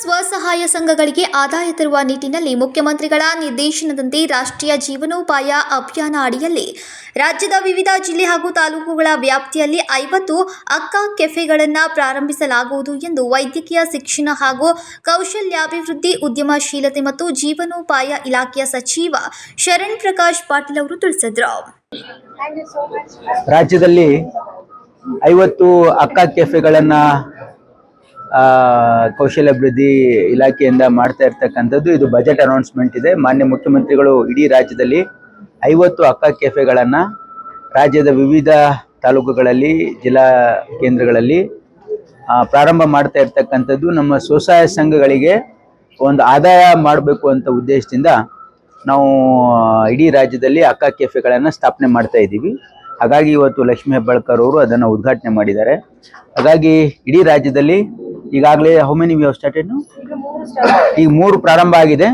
ಸ್ವಸಹಾಯ ಸಂಘಗಳಿಗೆ ಆದಾಯ ತರುವ ನಿಟ್ಟಿನಲ್ಲಿ ಮುಖ್ಯಮಂತ್ರಿಗಳ ನಿರ್ದೇಶನದಂತೆ ರಾಷ್ಟ್ರೀಯ ಜೀವನೋಪಾಯ ಅಭಿಯಾನ ಅಡಿಯಲ್ಲಿ ರಾಜ್ಯದ ವಿವಿಧ ಜಿಲ್ಲೆ ಹಾಗೂ ತಾಲೂಕುಗಳ ವ್ಯಾಪ್ತಿಯಲ್ಲಿ ಐವತ್ತು ಅಕ್ಕ ಕೆಫೆಗಳನ್ನು ಪ್ರಾರಂಭಿಸಲಾಗುವುದು ಎಂದು ವೈದ್ಯಕೀಯ ಶಿಕ್ಷಣ ಹಾಗೂ ಕೌಶಲ್ಯಾಭಿವೃದ್ಧಿ, ಉದ್ಯಮಶೀಲತೆ ಮತ್ತು ಜೀವನೋಪಾಯ ಇಲಾಖೆಯ ಸಚಿವ ಶರಣ್ ಪ್ರಕಾಶ್ ಪಾಟೀಲ್ ಅವರು ತಿಳಿಸಿದರು. ರಾಜ್ಯದಲ್ಲಿ ಐವತ್ತು ಅಕ್ಕ ಕೆಫೆಗಳನ್ನು ಕೌಶಲ್ಯಾಭಿವೃದ್ಧಿ ಇಲಾಖೆಯಿಂದ ಮಾಡ್ತಾ ಇರ್ತಕ್ಕಂಥದ್ದು ಇದು ಬಜೆಟ್ ಅನೌನ್ಸ್ಮೆಂಟ್ ಇದೆ. ಮಾನ್ಯ ಮುಖ್ಯಮಂತ್ರಿಗಳು ಇಡೀ ರಾಜ್ಯದಲ್ಲಿ ಐವತ್ತು ಅಕ್ಕ ಕೆಫೆಗಳನ್ನು ರಾಜ್ಯದ ವಿವಿಧ ತಾಲೂಕುಗಳಲ್ಲಿ, ಜಿಲ್ಲಾ ಕೇಂದ್ರಗಳಲ್ಲಿ ಪ್ರಾರಂಭ ಮಾಡ್ತಾ ಇರ್ತಕ್ಕಂಥದ್ದು ನಮ್ಮ ಸ್ವಸಹಾಯ ಸಂಘಗಳಿಗೆ ಒಂದು ಆದಾಯ ಮಾಡಬೇಕು ಅಂತ ಉದ್ದೇಶದಿಂದ ನಾವು ಇಡೀ ರಾಜ್ಯದಲ್ಲಿ ಅಕ್ಕ ಕೆಫೆಗಳನ್ನು ಸ್ಥಾಪನೆ ಮಾಡ್ತಾ ಇದ್ದೀವಿ. ಹಾಗಾಗಿ ಇವತ್ತು ಲಕ್ಷ್ಮೀ ಹೆಬ್ಬಾಳ್ಕರ್ ಅವರು ಅದನ್ನು ಉದ್ಘಾಟನೆ ಮಾಡಿದ್ದಾರೆ. ಹಾಗಾಗಿ ಇಡೀ ರಾಜ್ಯದಲ್ಲಿ ಈಗಾಗಲೇ ಹೌ ಮೆನಿ ವಿ ಸ್ಟಾರ್ಟೆಡ್ ಈಗ ಮೂರು ಪ್ರಾರಂಭ ಆಗಿದೆ.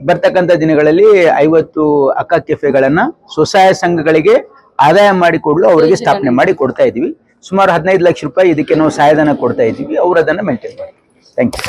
ಬರ್ತಕ್ಕಂಥ ದಿನಗಳಲ್ಲಿ ಐವತ್ತು ಅಕ್ಕ ಕೆಫೆಗಳನ್ನು ಸ್ವಸಹಾಯ ಸಂಘಗಳಿಗೆ ಆದಾಯ ಮಾಡಿಕೊಡಲು ಅವರಿಗೆ ಸ್ಥಾಪನೆ ಮಾಡಿ ಕೊಡ್ತಾ ಇದ್ದೀವಿ ಸುಮಾರು ಹದಿನೈದು ಲಕ್ಷ ರೂಪಾಯಿ ಇದಕ್ಕೆ ನಾವು ಸಹಾಯಧನ ಕೊಡ್ತಾ ಇದ್ದೀವಿ ಅವರು ಅದನ್ನ ಮೇಂಟೈನ್ ಮಾಡಿ ಥ್ಯಾಂಕ್ ಯು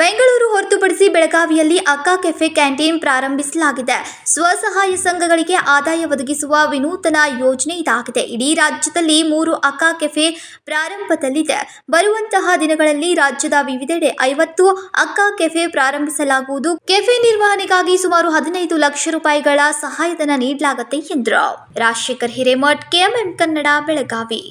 ಬೆಂಗಳೂರು ಹೊರತುಪಡಿಸಿ ಬೆಳಗಾವಿಯಲ್ಲಿ ಅಕ್ಕಾ ಕೆಫೆ ಕ್ಯಾಂಟೀನ್ ಪ್ರಾರಂಭಿಸಲಾಗಿದೆ. ಸ್ವಸಹಾಯ ಸಂಘಗಳಿಗೆ ಆದಾಯ ಒದಗಿಸುವ ವಿನೂತನ ಯೋಜನೆ ಇದಾಗಿದೆ. ಇಡೀ ರಾಜ್ಯದಲ್ಲಿ ಮೂರು ಅಕ್ಕಾ ಕೆಫೆ ಪ್ರಾರಂಭದಲ್ಲಿದೆ. ಬರುವಂತಹ ದಿನಗಳಲ್ಲಿ ರಾಜ್ಯದ ವಿವಿಧೆಡೆ ಐವತ್ತು ಅಕ್ಕಾ ಕೆಫೆ ಪ್ರಾರಂಭಿಸಲಾಗುವುದು. ಕೆಫೆ ನಿರ್ವಹಣೆಗಾಗಿ ಸುಮಾರು ಹದಿನೈದು ಲಕ್ಷ ರೂಪಾಯಿಗಳ ಸಹಾಯಧನ ನೀಡಲಾಗುತ್ತೆ ಎಂದರು. ರಾಜಶೇಖರ್ ಹಿರೇಮಠ್, ಕೆಎಂಎಂ ಕನ್ನಡ, ಬೆಳಗಾವಿ.